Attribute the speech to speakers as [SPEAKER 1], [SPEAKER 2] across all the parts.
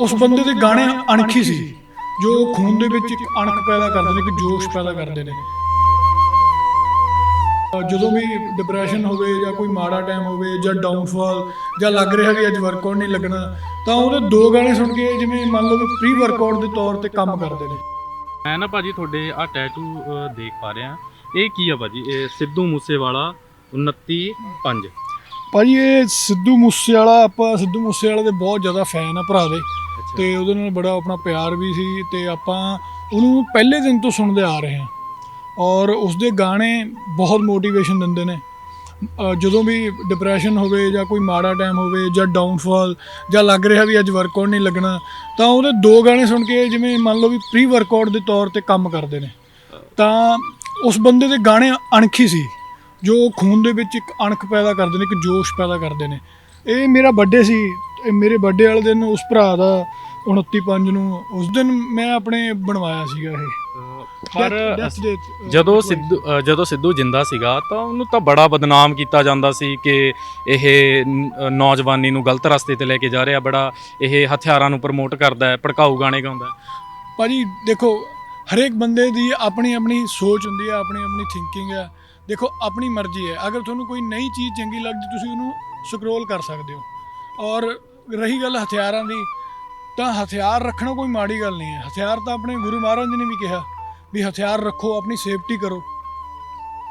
[SPEAKER 1] ਉਸ ਬੰਦੇ ਦੇ ਗਾਣੇ ਅਣਖੀ ਸੀ ਜੋ ਖੂਨ ਦੇ ਵਿੱਚ ਇੱਕ ਅਣਖ ਪੈਦਾ ਕਰਦੇ ਨੇ ਇੱਕ ਜੋਸ਼ ਪੈਦਾ ਕਰਦੇ ਨੇ। ਜਦੋਂ ਵੀ ਡਿਪਰੈਸ਼ਨ ਹੋਵੇ ਜਾਂ ਕੋਈ ਮਾੜਾ ਟਾਈਮ ਹੋਵੇ ਜਾਂ ਡਾਊਨਫਾਲ ਜਾਂ ਲੱਗ ਰਿਹਾ ਵੀ ਅੱਜ ਵਰਕਆਊਟ ਨਹੀਂ ਲੱਗਣਾ ਤਾਂ ਉਹਦੇ ਦੋ ਗਾਣੇ ਸੁਣ ਕੇ ਜਿਵੇਂ ਮੰਨ ਲਓ ਵੀ ਪ੍ਰੀ ਵਰਕਆਊਟ ਦੇ ਤੌਰ ਤੇ ਕੰਮ ਕਰਦੇ ਨੇ।
[SPEAKER 2] ਮੈਂ ਨਾ ਭਾਜੀ ਤੁਹਾਡੇ ਆ ਟੈਟੂ ਦੇਖ ਪਾ ਰਿਹਾ। ਇਹ ਕੀ ਆ ਭਾਜੀ? ਇਹ ਸਿੱਧੂ ਮੂਸੇਵਾਲਾ 29 5
[SPEAKER 1] ਭਾਜੀ ਇਹ ਸਿੱਧੂ ਮੂਸੇਵਾਲਾ ਆਪਾਂ ਸਿੱਧੂ ਮੂਸੇਵਾਲੇ ਦੇ ਬਹੁਤ ਜ਼ਿਆਦਾ ਫੈਨ ਆ ਭਰਾ ਦੇ। ਤੇ ਉਹਦੇ ਨਾਲ ਬੜਾ ਆਪਣਾ ਪਿਆਰ ਵੀ ਸੀ ਤੇ ਆਪਾਂ ਉਹਨੂੰ ਪਹਿਲੇ ਦਿਨ ਤੋਂ ਸੁਣਦੇ ਆ ਰਹੇ ਹਾਂ। ਔਰ ਉਸਦੇ ਗਾਣੇ ਬਹੁਤ ਮੋਟੀਵੇਸ਼ਨ ਦਿੰਦੇ ਨੇ। ਜਦੋਂ ਵੀ ਡਿਪਰੈਸ਼ਨ ਹੋਵੇ ਜਾਂ ਕੋਈ ਮਾੜਾ ਟਾਈਮ ਹੋਵੇ ਜਾਂ ਡਾਊਨਫਾਲ ਜਾਂ ਲੱਗ ਰਿਹਾ ਵੀ ਅੱਜ ਵਰਕਆਊਟ ਨਹੀਂ ਲੱਗਣਾ ਤਾਂ ਉਹਦੇ ਦੋ ਗਾਣੇ ਸੁਣ ਕੇ ਜਿਵੇਂ ਮੰਨ ਲਓ ਵੀ ਪ੍ਰੀ ਵਰਕਆਊਟ ਦੇ ਤੌਰ ਤੇ ਕੰਮ ਕਰਦੇ ਨੇ। ਤਾਂ ਉਸ ਬੰਦੇ ਦੇ ਗਾਣੇ ਅਣਖੀ ਸੀ। ਜੋ ਖੂਨ ਦੇ ਵਿੱਚ ਇੱਕ ਅਣਖ ਪੈਦਾ ਕਰਦੇ ਨੇ ਇੱਕ ਜੋਸ਼ ਪੈਦਾ ਕਰਦੇ ਨੇ ਇਹ ਮੇਰਾ ਬਰਥਡੇ ਸੀ ਇਹ ਮੇਰੇ ਬਰਥਡੇ ਵਾਲੇ ਦਿਨ ਉਸ ਭਰਾ ਦਾ 29 ਪੰਜ ਨੂੰ ਉਸ ਦਿਨ ਮੈਂ ਆਪਣੇ ਬਣਵਾਇਆ ਸੀਗਾ ਇਹ
[SPEAKER 2] ਪਰ ਜਦੋਂ। ਸਿੱਧੂ ਜਦੋਂ ਸਿੱਧੂ ਜਿੰਦਾ ਸੀਗਾ ਤਾਂ ਉਹਨੂੰ ਤਾਂ ਬੜਾ ਬਦਨਾਮ ਕੀਤਾ ਜਾਂਦਾ ਸੀ ਕਿ ਇਹ ਨੌਜਵਾਨੀ ਨੂੰ ਗਲਤ ਰਸਤੇ ਤੇ ਲੈ ਕੇ ਜਾ ਰਿਹਾ ਬੜਾ ਇਹ ਹਥਿਆਰਾਂ ਨੂੰ ਪ੍ਰਮੋਟ ਕਰਦਾ ਹੈ ਭੜਕਾਊ ਗਾਣੇ ਗਾਉਂਦਾ।
[SPEAKER 1] ਭਾਜੀ ਦੇਖੋ ਹਰੇਕ ਬੰਦੇ ਦੀ ਆਪਣੀ ਆਪਣੀ ਸੋਚ ਹੁੰਦੀ ਹੈ, ਆਪਣੀ ਆਪਣੀ ਥਿੰਕਿੰਗ ਹੈ। ਦੇਖੋ, ਆਪਣੀ ਮਰਜ਼ੀ ਹੈ। ਅਗਰ ਤੁਹਾਨੂੰ ਕੋਈ ਨਈ ਚੀਜ਼ ਚੰਗੀ ਲੱਗਦੀ, ਤੁਸੀਂ ਉਹਨੂੰ ਸਕਰੋਲ ਕਰ ਸਕਦੇ ਹੋ। ਔਰ ਰਹੀ ਗੱਲ ਹਥਿਆਰਾਂ ਦੀ, ਤਾਂ ਹਥਿਆਰ ਰੱਖਣਾ ਕੋਈ ਮਾੜੀ ਗੱਲ ਨਹੀਂ ਹੈ। ਹਥਿਆਰ ਤਾਂ ਆਪਣੇ ਗੁਰੂ ਮਹਾਰਾਜ ਜੀ ਨੇ ਵੀ ਕਿਹਾ ਵੀ ਹਥਿਆਰ ਰੱਖੋ, ਆਪਣੀ ਸੇਫਟੀ ਕਰੋ।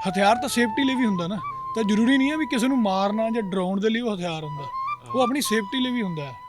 [SPEAKER 1] ਹਥਿਆਰ ਤਾਂ ਸੇਫਟੀ ਲਈ ਵੀ ਹੁੰਦਾ ਨਾ। ਤਾਂ ਜ਼ਰੂਰੀ ਨਹੀਂ ਹੈ ਵੀ ਕਿਸੇ ਨੂੰ ਮਾਰਨਾ ਜਾਂ ਡਰਾਉਣ ਦੇ ਲਈ ਉਹ ਹਥਿਆਰ ਹੁੰਦਾ। ਉਹ ਆਪਣੀ ਸੇਫਟੀ ਲਈ ਵੀ ਹੁੰਦਾ ਹੈ।